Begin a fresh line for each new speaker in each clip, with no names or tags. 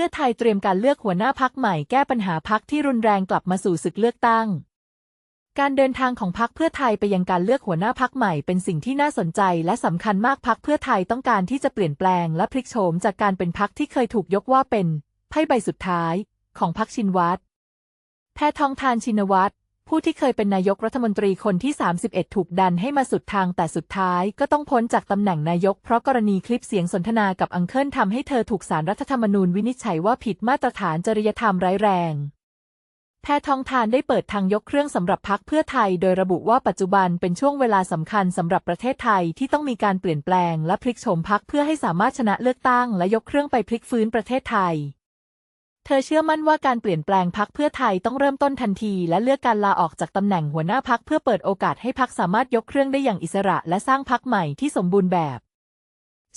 พื่อไทยเตรียมการเลือกหัวหน้าพักใหม่แก้ปัญหาพักที่รุนแรงกลับมาสู่ศึกเลือกตั้ง การเดินทางของพักเพื่อไทยไปยังการเลือกหัวหน้าพักใหม่เป็นสิ่งที่น่าสนใจและสำคัญมากพักเพื่อไทยต้องการที่จะเปลี่ยนแปลงและพลิกโฉมจากการเป็นพักที่เคยถูกยกว่าเป็นไพ่ใบสุดท้าย ของพักชินวัตรแพทองทานชินวัตร ผู้ที่เคยเป็นนายกรัฐมนตรีคนที่ 31 ถูกดันให้มาสุดทางแต่สุดท้ายก็ต้องพ้นจากตำแหน่งนายกเพราะกรณีคลิปเสียงสนทนากับอังเคิลทำให้เธอถูกสารรัฐธรรมนูญวินิจฉัยว่าผิดมาตรฐานจริยธรรมร้ายแรงแพทองทานได้เปิดทางยกเครื่องสำหรับพักเพื่อไทย โดยระบุว่าปัจจุบันเป็นช่วงเวลาสำคัญสำหรับประเทศไทยที่ต้องมีการเปลี่ยนแปลงและพลิกโฉมพักเพื่อให้สามารถชนะเลือกตั้ง และยกเครื่องไปพลิกฟื้นประเทศไทย เธอเชื่อมั่นว่าการเปลี่ยนแปลงพักเพื่อไทยต้องเริ่มต้นทันที และเลือกการลาออกจากตำแหน่งหัวหน้าพักเพื่อเปิดโอกาสให้พักสามารถยกเครื่องได้อย่างอิสระ และสร้างพักใหม่ที่สมบูรณ์แบบ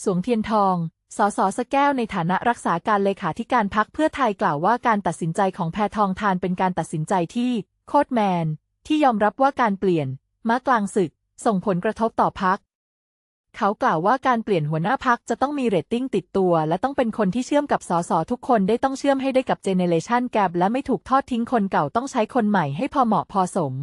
สวงเทียนทองสสสแก้วในฐานะรักษาการเลขาธิการพักเพื่อไทยกล่าวว่าการตัดสินใจของแพทองทานเป็นการตัดสินใจที่โคตรแมน ที่ยอมรับว่าการเปลี่ยนมากลางศึก ส่งผลกระทบต่อพัก เขากล่าวว่าการเปลี่ยนหัวหน้าพักจะต้องมีเรตติ้งติดตัว และต้องเป็นคนที่เชื่อมกับสสทุกคนได้ต้องเชื่อมให้ได้กับเจเนเรชันแกรและไม่ถูกทอดทิ้งคนเก่าต้องใช้คนใหม่ให้พอเหมาะพอสม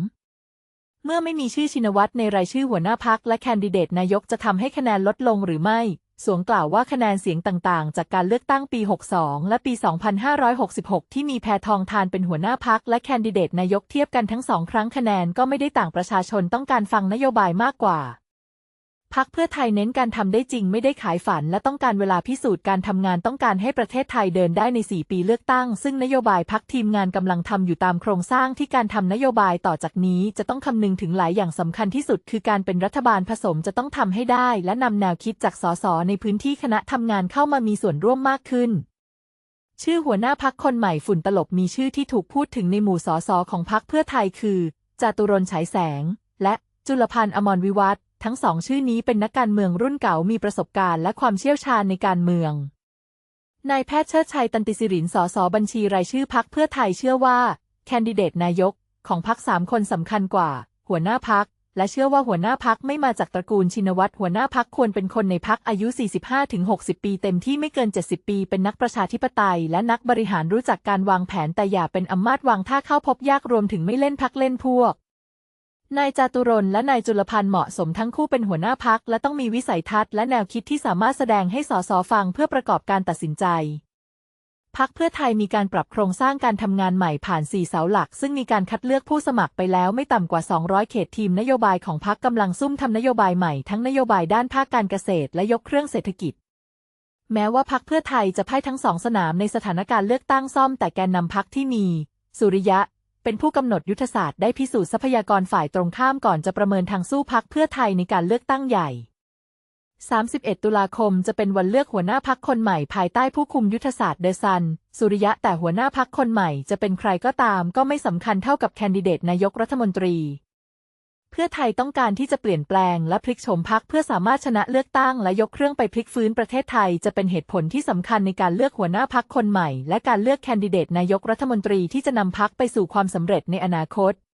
เมื่อไม่มีชื่อชินวัตรในรายชื่อหัวหน้าพักและแคนดิเดตนายกจะทำให้คะแนนลดลงหรือไม่สวงกล่าวว่าคะแนนเสียงต่างๆ จากการเลือกตั้งปี 62 และปี 2566 ที่มีแพทองทานเป็นหัวหน้าพักและแคนดิเดตนายกเทียบกันทั้งสองครั้งคะแนนก็ไม่ได้ต่างประชาชนต้องการฟังนโยบายมากกว่า พักเพื่อไทยเน้นการทำได้จริงไม่ได้ขายฝัน และต้องการเวลาพิสูจน์การทำงานต้องการให้ประเทศไทยเดินได้ใน 4 ปีเลือกตั้ง ซึ่งนโยบายพักทีมงานกำลังทำอยู่ตามโครงสร้างที่การทำนโยบายต่อจากนี้ จะต้องคำนึงถึงหลายอย่างสำคัญที่สุด คือการเป็นรัฐบาลผสมจะต้องทำให้ได้ และนำแนวคิดจากสสในพื้นที่คณะทำงานเข้ามามีส่วนร่วมมากขึ้นชื่อหัวหน้าพักคนใหม่ฝุ่นตลบมีชื่อที่ถูกพูดถึงในหมู่สสของพักเพื่อไทยคือจตุรนฉายแสง และจุลพันธ์อมรวิวัฒ ทั้งสองชื่อนี้เป็นนักการเมืองรุ่นเก่ามีประสบการณ์และความเชี่ยวชาญในการเมือง นายแพทย์เชิดชัยตันติสิรินสสบัญชีรายชื่อพักเพื่อไทยเชื่อว่า แคนดิเดตนายกของพักสามคนสำคัญกว่า หัวหน้าพักและเชื่อว่าหัวหน้าพักไม่มาจากตระกูลชินวัตรหัวหน้าพักควรเป็นคนในพักอายุ 45-60 ปีเต็มที่ไม่เกิน 70 ปี เป็นนักประชาธิปไตย และนักบริหารรู้จักการวางแผนแต่อย่าเป็นอำมาตย์วางท่าเข้าพบยากรวมถึงไม่เล่นพักเล่นพวก นายจาตุรนและนายจุลพันธ์เหมาะสมทั้งคู่เป็นหัวหน้าพักและต้องมีวิสัยทัศน์และแนวคิดที่สามารถแสดงให้สสฟังเพื่อประกอบการตัดสินใจพักเพื่อไทยมีการปรับโครงสร้างการทำงานใหม่ผ่าน 4 เสาหลัก ซึ่งมีการคัดเลือกผู้สมัครไปแล้วไม่ต่ำกว่า 200 เขตทีมนโยบายของพักกำลังซุ่มทำนโยบายใหม่ทั้งนโยบายด้านภาคการเกษตรและยกเครื่องเศรษฐกิจ แม้ว่าพักเพื่อไทยจะพ่ายทั้งสองสนามในสถานการณ์เลือกตั้งซ่อมแต่แกนนำพักที่มี สุริยะ เป็นผู้กำหนดยุทธศาสตร์ได้พิสูจน์ทรัพยากรฝ่ายตรงข้ามก่อนจะประเมินทางสู้พักเพื่อไทยในการเลือกตั้งใหญ่ 31 ตุลาคมจะเป็นวันเลือกหัวหน้าพักคนใหม่ภายใต้ผู้คุมยุทธศาสตร์เดซัน สุริยะแต่หัวหน้าพักคนใหม่จะเป็นใครก็ตาม ก็ไม่สำคัญเท่ากับแคนดิเดตนายกรัฐมนตรี พื่อไทยต้องการที่จะเปลี่ยนแปลงและพลิกโฉมพักเพื่อสามารถชนะเลือกตั้งและยกเครื่องไปพลิกฟื้นประเทศไทยจะเป็นเหตุผลที่สำคัญในการเลือกหัวหน้าพักคนใหม่ และการเลือกแคนดิเดตนายกรัฐมนตรีที่จะนำพักไปสู่ความสำเร็จในอนาคต